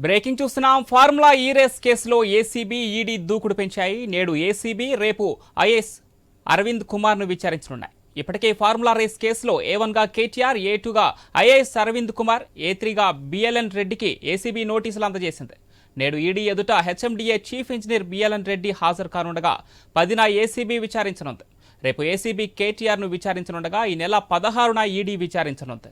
Breaking చూస్తున్నాం. Formula E race కేసులో ACB ED దూకుడు పెంచాయి. నేడు ఏసీబీ రేపు ఐఏఎస్ అరవింద్ కుమార్ను విచారించనున్నాయి. ఇప్పటికే ఫార్ములా రేస్ కేసులో ఏ వన్గా కేటీఆర్ ఏ టూగా ఐఏఎస్ అరవింద్ కుమార్ ఏ త్రీగా బిఎల్ఎన్ రెడ్డికి ఏసీబీ నోటీసులు అందజేసింది. నేడు ఈడీ ఎదుట HMDA chief engineer BLN Reddy హాజరు కానుండగా పదిన ఏసీబీ విచారించనుంది. రేపు ఏసీబీ కేటీఆర్ను విచారించనుండగా ఈ నెల పదహారున ఈడీ విచారించనుంది.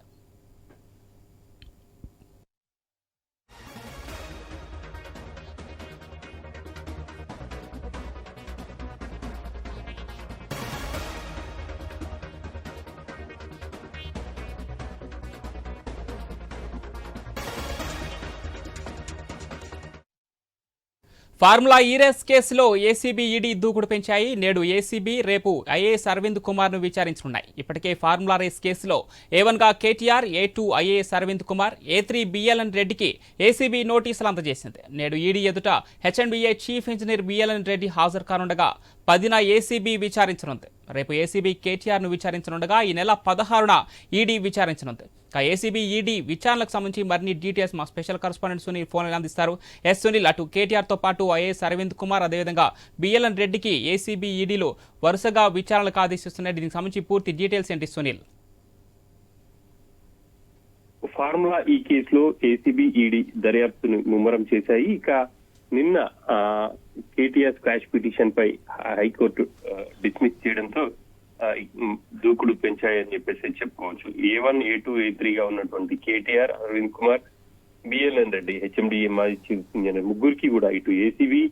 ఫార్ములా ఈ రేస్ కేసులో ఏసీబీ ఈడీ దూకుడు పెంచాయి. నేడు ఏసీబీ రేపు ఐఏఎస్ అరవింద్ కుమార్ను విచారించనున్నాయి. ఇప్పటికే ఫార్ములా రేస్ కేసులో ఏ వన్గా KTR A two IAS Arvind Kumar A three BLN రెడ్డికి ఏసీబీ నోటీసులు అందజేసింది. నేడు ఈడీ ఎదుట HMDA chief engineer BLN Reddy హాజరు కానుండగా పదిన ఏసీబీ విచారించనుంది. రేపు ఏసీబీ కేటీఆర్ను విచారించనుండగా ఈ నెల పదహారున ఈడీ విచారించనుంది. ఏసీబీ ఈడీ విచారణకు సంబంధించి మరిన్ని డీటెయిల్స్ మా స్పెషల్ కరస్పాండెంట్ సునీల్ ఫోన్ అందిస్తారు. ఎస్ సునీల్ అటు కేటీఆర్తో పాటు ఐఏఎస్ అరవింద్ కుమార్ అదేవిధంగా బిఎల్ఎన్ రెడ్డికి ఏసీబీ ఈడీలు వరుసగా విచారణలకు ఆదేశిస్తున్నాయి. దీనికి సంబంధించి పూర్తి డీటెయిల్స్ ఏంటి సునీల్? ఫార్ములా ఈ కేసులో ఏసీబీ ఈడీ దర్యాప్తును ముమ్మరం చేశాయి. ఇక నిన్న కేటీఆర్ క్రాష్ పిటిషన్ పై హైకోర్టు డిస్మిస్ చేయడంతో దూకుడు పెంచాయని చెప్పేసి చెప్పుకోవచ్చు. A one A two A త్రీగా ఉన్నటువంటి KTR Arvind Kumar BLN Reddy HMDA మాజీ చీఫ్ ఇంజనీర్ ముగ్గురికి కూడా ఇటు ఏసీబీ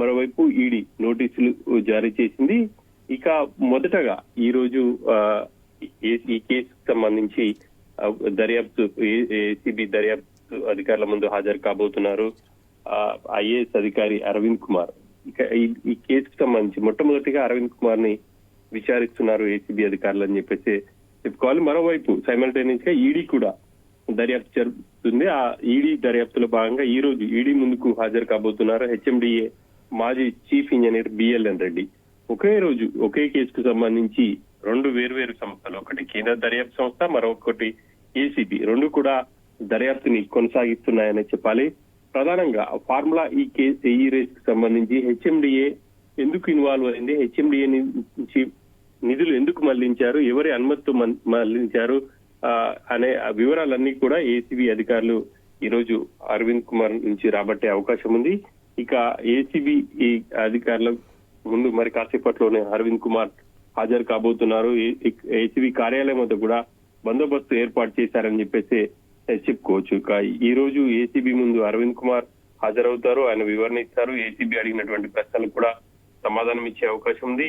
మరోవైపు ఈడీ నోటీసులు జారీ చేసింది. ఇక మొదటగా ఈ రోజు ఆ, ఈ- కేసు కేసుకు సంబంధించి దర్యాప్తు ఏసీబీ దర్యాప్తు అధికారుల ముందు హాజరు కాబోతున్నారు. ఐఏఎస్ అధికారి అరవింద్ కుమార్. ఇక ఈ- ఈ కేసుకు సంబంధించి మొట్టమొదటిగా అరవింద్ కుమార్ని విచారిస్తున్నారు ఏసీబీ అధికారులు అని చెప్పేసి చెప్పుకోవాలి. మరోవైపు సైమల్టేనియస్గా ఈడీ కూడా దర్యాప్తు జరుపుతుంది. ఆ ఈడీ దర్యాప్తులో భాగంగా ఈ రోజు ఈడీ ముందుకు హాజరు కాబోతున్నారు హెచ్ఎండిఏ మాజీ చీఫ్ ఇంజనీర్ బిఎల్ఎన్ రెడ్డి. ఒకే రోజు ఒకే కేసుకు సంబంధించి రెండు వేర్వేరు సంస్థలు ఒకటి కేంద్ర దర్యాప్తు సంస్థ మరొకటి ఏసీబీ. రెండు కూడా దర్యాప్తుని కొనసాగిస్తున్నాయని చెప్పాలి. ప్రధానంగా ఫార్ములా ఈ కేసు ఈ రేస్కు సంబంధించి హెచ్ఎండిఏ ఎందుకు ఇన్వాల్వ్ అయింది? హెచ్ఎండిఏ నుంచి నిధులు ఎందుకు మళ్ళించారు? ఎవరి అనుమతితో మళ్ళించారు? ఆ, అనే వివరాలన్నీ కూడా ఏసీబీ అధికారులు ఈ రోజు అరవింద్ కుమార్ నుంచి రాబట్టే అవకాశం ఉంది. ఇక ఏసీబీ ఈ అధికారుల ముందు మరి కాసేపట్లోనే అరవింద్ కుమార్ హాజరు కాబోతున్నారు. ఏసీబీ కార్యాలయం వద్ద కూడా బందోబస్తు ఏర్పాటు చేశారని చెప్పేసి చెప్పుకోవచ్చు ఇక ఈ రోజు ఏసీబీ ముందు అరవింద్ కుమార్ హాజరవుతారు. ఆయన వివరణ ఇస్తారు. ఏసీబీ అడిగినటువంటి ప్రశ్నలకు కూడా సమాధానం ఇచ్చే అవకాశం ఉంది.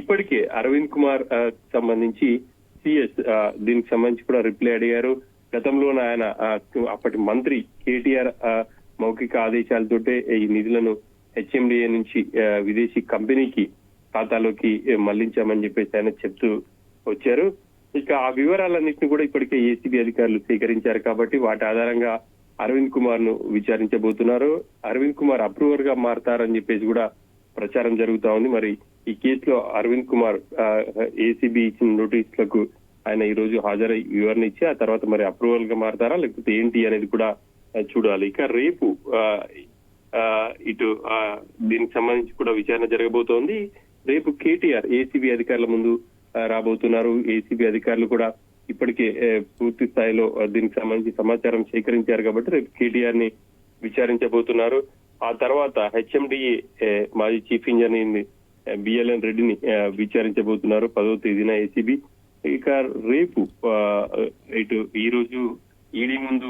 ఇప్పటికే అరవింద్ కుమార్ సంబంధించి సిఎస్ దీనికి సంబంధించి కూడా రిప్లై అడిగారు. గతంలోనే ఆయన అప్పటి మంత్రి కేటీఆర్ మౌఖిక ఆదేశాలతోటే ఈ నిధులను హెచ్ఎండిఏ నుంచి విదేశీ కంపెనీకి ఖాతాలోకి మళ్ళించామని చెప్పేసి ఆయన చెప్తూ వచ్చారు. ఇక ఆ వివరాలన్నింటినీ కూడా ఇప్పటికే ఏసీబీ అధికారులు సేకరించారు కాబట్టి వాటి ఆధారంగా అరవింద్ కుమార్ను విచారించబోతున్నారు. అరవింద్ కుమార్ అప్రూవర్గా మారతారని చెప్పేసి కూడా ప్రచారం జరుగుతా ఉంది. మరి ఈ కేసులో అరవింద్ కుమార్ ఏసీబీ ఇచ్చిన నోటీసులకు ఆయన ఈ రోజు హాజరై వివరణ ఇచ్చి ఆ తర్వాత మరి అప్రూవల్గా మారతారా? లేకపోతే ఏంటి అనేది కూడా చూడాలి. ఇక రేపు ఆ, ఇటు ఆ, దీనికి సంబంధించి కూడా విచారణ జరగబోతోంది. రేపు కేటీఆర్ ఏసీబీ అధికారుల ముందు రాబోతున్నారు. ఏసీబీ అధికారులు కూడా ఇప్పటికే పూర్తి స్థాయిలో దీనికి సంబంధించి సమాచారం సేకరించారు కాబట్టి రేపు కేటీఆర్ని విచారించబోతున్నారు. ఆ తర్వాత హెచ్ఎండిఏ మాజీ చీఫ్ ఇంజనీర్ బిఎల్ఎన్ రెడ్డిని విచారించబోతున్నారు. పదో తేదీన ఏసీబీ. ఇక రేపు ఇటు ఈ రోజు ఈడీ ముందు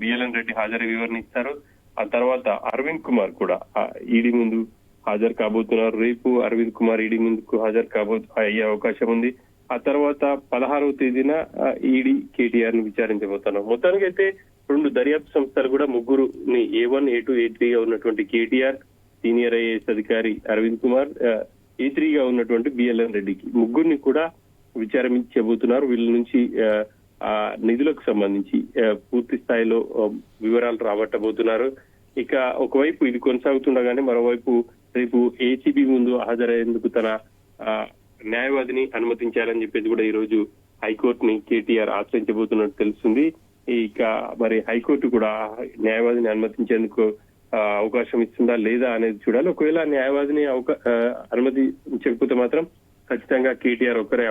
బిఎల్ఎన్ రెడ్డి హాజరు వివరణ ఇస్తారు ఆ తర్వాత అరవింద్ కుమార్ కూడా ఈడీ ముందు హాజరు కాబోతున్నారు. రేపు అరవింద్ కుమార్ ఈడీ ముందుకు హాజరు కాబో అయ్యే అవకాశం ఉంది. ఆ తర్వాత పదహారవ తేదీన ఈడీ కేటీఆర్ని విచారించబోతున్నారు. మొత్తానికి అయితే రెండు దర్యాప్తు సంస్థలు కూడా ముగ్గురుని ఏ వన్ ఏ టూ ఏ త్రీగా ఉన్నటువంటి కేటీఆర్ సీనియర్ ఐఏఎస్ అధికారి అరవింద్ కుమార్ ఏ త్రీగా ఉన్నటువంటి బిఎల్ఎన్ రెడ్డికి. ముగ్గురిని కూడా విచారించబోతున్నారు. వీళ్ళ నుంచి ఆ, నిధులకు సంబంధించి పూర్తి స్థాయిలో వివరాలు రాబట్టబోతున్నారు. ఇక ఒకవైపు ఇది కొనసాగుతుండగానే మరోవైపు రేపు ఏసీబీ ముందు హాజరయ్యేందుకు తన ఆ, న్యాయవాదిని అనుమతించాలని చెప్పేసి కూడా ఈ రోజు హైకోర్టుని కేటీఆర్ ఆశ్రయించబోతున్నట్టు తెలుస్తుంది. ఇక మరి హైకోర్టు కూడా న్యాయవాదిని అనుమతించేందుకు అవకాశం ఇస్తుందా లేదా అనేది చూడాలి. ఒకవేళ న్యాయవాదిని అవకా- అనుమతి అనుమతించకపోతే మాత్రం ఖచ్చితంగా కేటీఆర్ ఒక్కరే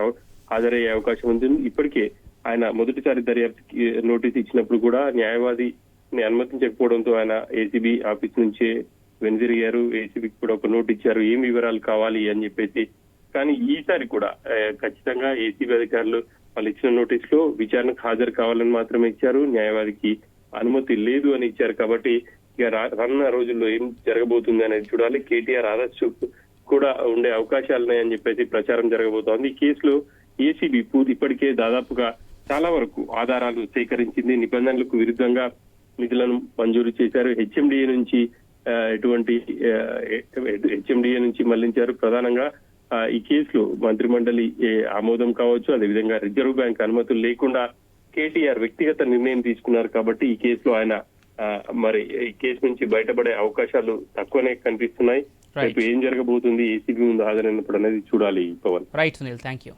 హాజరయ్యే అవకాశం ఉంటుంది ఇప్పటికే ఆయన మొదటిసారి దర్యాప్తు నోటీస్ ఇచ్చినప్పుడు కూడా న్యాయవాదిని అనుమతించకపోవడంతో ఆయన ఏసీబీ ఆఫీస్ నుంచే వెనుదిరిగారు. ఏసీబీకి కూడా ఒక నోట్ ఇచ్చారు. ఏం వివరాలు కావాలి అని చెప్పేసి. కానీ ఈసారి కూడా ఖచ్చితంగా ఏసీబీ అధికారులు వాళ్ళు ఇచ్చిన నోటీస్లో విచారణకు హాజరు కావాలని మాత్రమే ఇచ్చారు. న్యాయవాదికి అనుమతి లేదు అని ఇచ్చారు. కాబట్టి ఇక రన్న రానున్న రోజుల్లో ఏం జరగబోతుంది అనేది చూడాలి. కేటీఆర్ అరెస్ట్ కూడా ఉండే అవకాశాలు ఉన్నాయని చెప్పేసి ప్రచారం జరగబోతోంది. ఈ కేసులో ఏసీబీ పూర్తి ఇప్పటికే దాదాపుగా చాలా వరకు ఆధారాలు సేకరించింది. నిబంధనలకు విరుద్ధంగా నిధులను మంజూరు చేశారు. హెచ్ఎండిఏ నుంచి ఎటువంటి హెచ్ఎండిఏ నుంచి మళ్ళించారు. ప్రధానంగా ఈ కేసులో మంత్రిమండలి ఏ, ఆమోదం కావచ్చు అదేవిధంగా రిజర్వ్ బ్యాంక్ అనుమతులు లేకుండా కేటీఆర్ వ్యక్తిగత నిర్ణయం తీసుకున్నారు కాబట్టి ఈ కేసులో ఆయన మరి ఈ కేసు నుంచి బయటపడే అవకాశాలు తక్కువనే కనిపిస్తున్నాయి. రేపు ఏం జరగబోతుంది ఏసీబీ ముందు హాజరైనప్పుడు అనేది చూడాలి Pawan. Right Sunil thank you